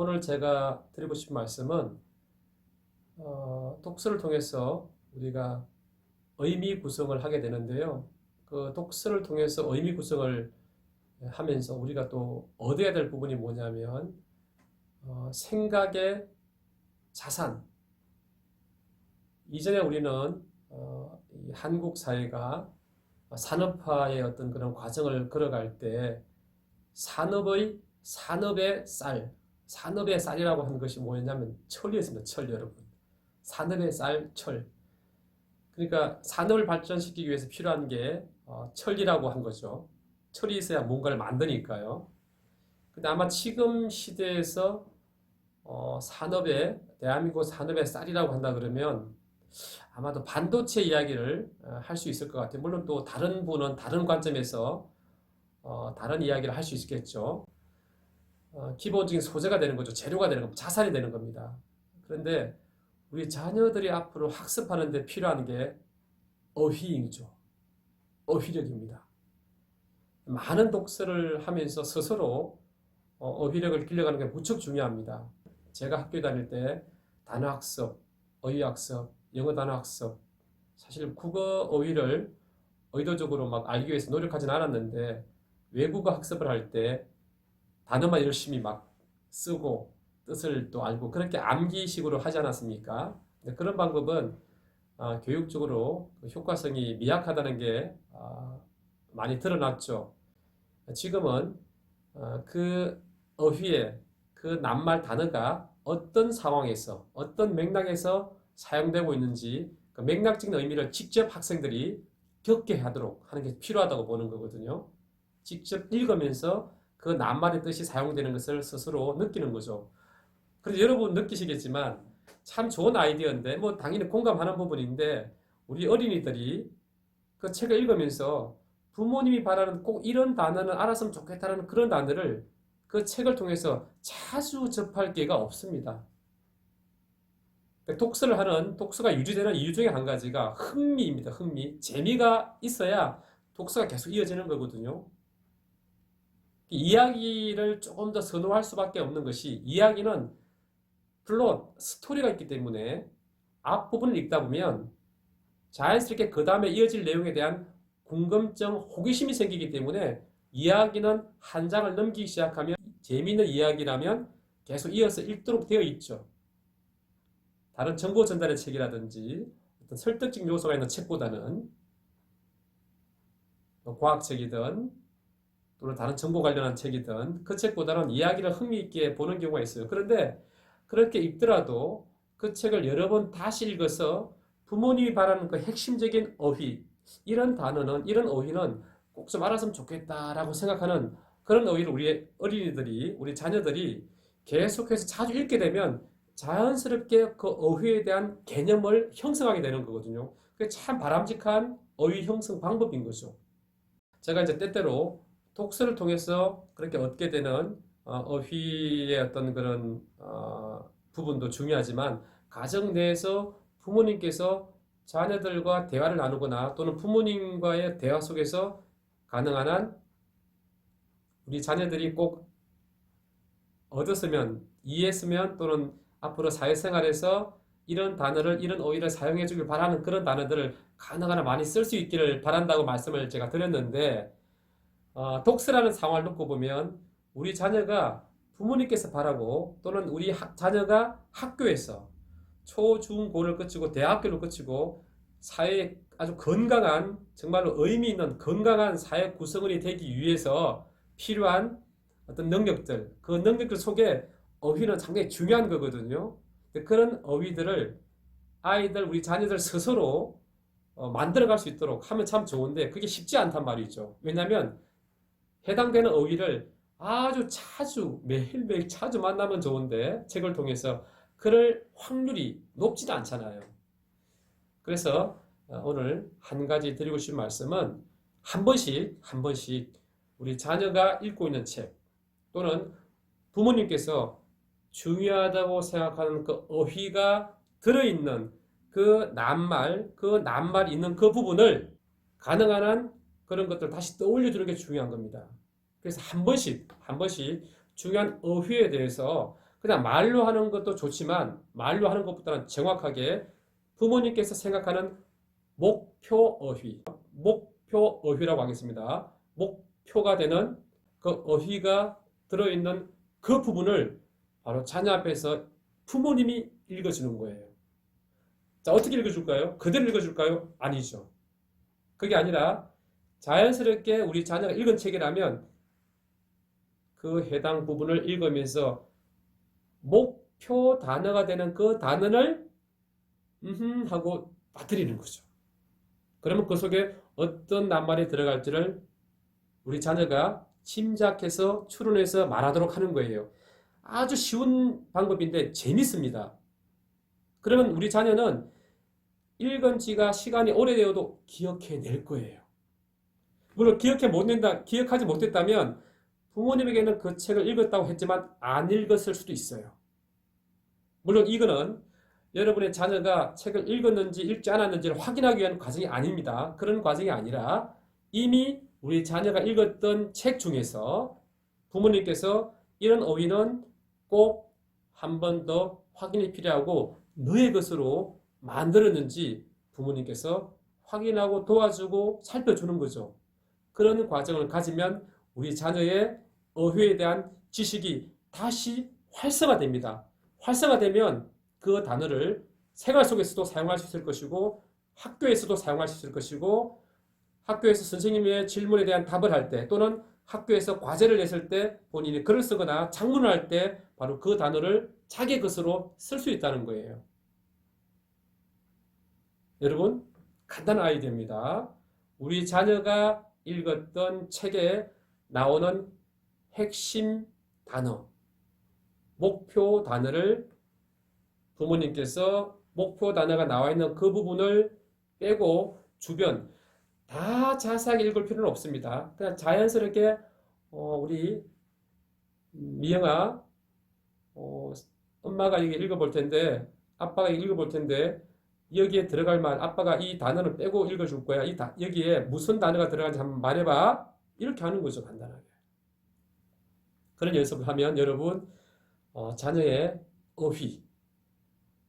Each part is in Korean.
오늘 제가 드리고 싶은 말씀은 어, 독서를 통해서 우리가 의미 구성을 하게 되는데요. 그 독서를 통해서 의미 구성을 하면서 우리가 또 얻어야 될 부분이 뭐냐면 어, 생각의 자산. 이전에 우리는 어, 이 한국 사회가 산업화의 어떤 그런 과정을 걸어갈 때 산업의 산업의 쌀, 산업의 쌀이라고 하는 것이 뭐였냐면 철이었습니다. 철 여러분. 산업의 쌀, 철. 그러니까 산업을 발전시키기 위해서 필요한 게 어, 철이라고 한 거죠. 철이 있어야 뭔가를 만드니까요. 근데 아마 지금 시대에서 어, 산업의 대한민국 산업의 쌀이라고 한다 그러면 아마도 반도체 이야기를 어, 할수 있을 것 같아요. 물론 또 다른 분은 다른 관점에서 어, 다른 이야기를 할 수 있겠죠. 어, 기본적인 소재가 되는 거죠. 재료가 되는 겁니다. 자산이 되는 겁니다. 그런데 우리 자녀들이 앞으로 학습하는 데 필요한 게 어휘이죠. 어휘력입니다. 많은 독서를 하면서 스스로 어, 어휘력을 길러가는 게 무척 중요합니다. 제가 학교 다닐 때 단어학습, 어휘학습, 영어 단어학습, 사실 국어 어휘를 의도적으로 막 알기 위해서 노력하진 않았는데 외국어 학습을 할때 단어만 열심히 막 쓰고 뜻을 또 알고 그렇게 암기식으로 하지 않았습니까? 그런 방법은 아, 교육적으로 그 효과성이 미약하다는 게 아, 많이 드러났죠. 지금은 아, 그 어휘의 그 낱말 단어가 어떤 상황에서 어떤 맥락에서 사용되고 있는지 그 맥락적인 의미를 직접 학생들이 겪게 하도록 하는 게 필요하다고 보는 거거든요. 직접 읽으면서 그 낱말의 뜻이 사용되는 것을 스스로 느끼는 거죠. 그래서 여러분 느끼시겠지만 참 좋은 아이디어인데 뭐 당연히 공감하는 부분인데 우리 어린이들이 그 책을 읽으면서 부모님이 바라는 꼭 이런 단어는 알았으면 좋겠다는 그런 단어를 그 책을 통해서 자주 접할 기회가 없습니다. 독서를 하는 독서가 유지되는 이유 중에 한 가지가 흥미입니다. 흥미. 재미가 있어야 독서가 계속 이어지는 거거든요. 이야기를 조금 더 선호할 수밖에 없는 것이 이야기는 플롯, 스토리가 있기 때문에 앞부분을 읽다 보면 자연스럽게 그 다음에 이어질 내용에 대한 궁금증, 호기심이 생기기 때문에 이야기는 한 장을 넘기기 시작하면 재미있는 이야기라면 계속 이어서 읽도록 되어 있죠. 다른 정보 전달의 책이라든지 어떤 설득적 요소가 있는 책보다는 뭐 과학책이든 또는 다른 정보 관련한 책이든 그 책보다는 이야기를 흥미있게 보는 경우가 있어요. 그런데 그렇게 읽더라도 그 책을 여러 번 다시 읽어서 부모님이 바라는 그 핵심적인 어휘, 이런 단어는, 이런 어휘는 꼭 좀 알았으면 좋겠다라고 생각하는 그런 어휘를 우리 어린이들이, 우리 자녀들이 계속해서 자주 읽게 되면 자연스럽게 그 어휘에 대한 개념을 형성하게 되는 거거든요. 그게 참 바람직한 어휘 형성 방법인 거죠. 제가 이제 때때로 독서를 통해서 그렇게 얻게 되는 어, 어휘의 어떤 그런 어, 부분도 중요하지만 가정 내에서 부모님께서 자녀들과 대화를 나누거나 또는 부모님과의 대화 속에서 가능한 한 우리 자녀들이 꼭 얻었으면 이해했으면 또는 앞으로 사회생활에서 이런 단어를 이런 어휘를 사용해 주길 바라는 그런 단어들을 가능한 한 많이 쓸 수 있기를 바란다고 말씀을 제가 드렸는데 어, 독서라는 상황을 놓고 보면 우리 자녀가 부모님께서 바라고 또는 우리 학, 자녀가 학교에서 초, 중, 고를 거치고 대학교를 거치고 사회에 아주 건강한 정말로 의미 있는 건강한 사회 구성원이 되기 위해서 필요한 어떤 능력들 그 능력들 속에 어휘는 상당히 중요한 거거든요. 그런 어휘들을 아이들 우리 자녀들 스스로 어, 만들어갈 수 있도록 하면 참 좋은데 그게 쉽지 않단 말이죠. 왜냐하면 해당되는 어휘를 아주 자주 매일매일 자주 만나면 좋은데 책을 통해서 그럴 확률이 높지도 않잖아요. 그래서 어, 오늘 한 가지 드리고 싶은 말씀은 한 번씩 한 번씩 우리 자녀가 읽고 있는 책 또는 부모님께서 중요하다고 생각하는 그 어휘가 들어있는 그 낱말, 그 낱말 있는 그 부분을 가능한 한 그런 것들 다시 떠올려 주는 게 중요한 겁니다. 그래서 한 번씩, 한 번씩 중요한 어휘에 대해서 그냥 말로 하는 것도 좋지만 말로 하는 것보다는 정확하게 부모님께서 생각하는 목표 어휘, 목표 어휘라고 하겠습니다. 목표가 되는 그 어휘가 들어있는 그 부분을 바로 자녀 앞에서 부모님이 읽어주는 거예요. 자, 어떻게 읽어줄까요? 그대로 읽어줄까요? 아니죠. 그게 아니라 자연스럽게 우리 자녀가 읽은 책이라면 그 해당 부분을 읽으면서 목표 단어가 되는 그 단어를 음흠 하고 빠뜨리는 거죠. 그러면 그 속에 어떤 낱말이 들어갈지를 우리 자녀가 짐작해서 추론해서 말하도록 하는 거예요. 아주 쉬운 방법인데 재밌습니다. 그러면 우리 자녀는 읽은 지가 시간이 오래되어도 기억해낼 거예요. 물론 기억해 못 낸다, 기억하지 못했다면 부모님에게는 그 책을 읽었다고 했지만 안 읽었을 수도 있어요. 물론 이거는 여러분의 자녀가 책을 읽었는지 읽지 않았는지를 확인하기 위한 과정이 아닙니다. 그런 과정이 아니라 이미 우리 자녀가 읽었던 책 중에서 부모님께서 이런 어휘는 꼭 한 번 더 확인이 필요하고 너의 것으로 만들었는지 부모님께서 확인하고 도와주고 살펴주는 거죠. 그런 과정을 가지면 우리 자녀의 어휘에 대한 지식이 다시 활성화됩니다. 활성화되면 그 단어를 생활 속에서도 사용할 수 있을 것이고 학교에서도 사용할 수 있을 것이고 학교에서 선생님의 질문에 대한 답을 할 때 또는 학교에서 과제를 냈을 때 본인이 글을 쓰거나 작문을 할 때 바로 그 단어를 자기 것으로 쓸 수 있다는 거예요. 여러분 간단한 아이디어입니다. 우리 자녀가 읽었던 책에 나오는 핵심 단어, 목표 단어를 부모님께서 목표 단어가 나와 있는 그 부분을 빼고 주변 다 자세하게 읽을 필요는 없습니다. 그냥 자연스럽게 어, 우리 미영아 어, 엄마가 이게 읽어볼 텐데 아빠가 읽어볼 텐데 여기에 들어갈 말 아빠가 이 단어는 빼고 읽어줄 거야. 이 다, 여기에 무슨 단어가 들어가는지 한번 말해봐. 이렇게 하는 거죠 간단하게. 그런 연습을 하면 여러분 어, 자녀의 어휘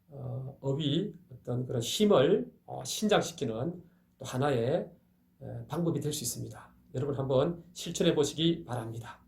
어, 어휘 어떤 그런 힘을 어, 신장시키는 또 하나의 에, 방법이 될 수 있습니다. 여러분 한번 실천해 보시기 바랍니다.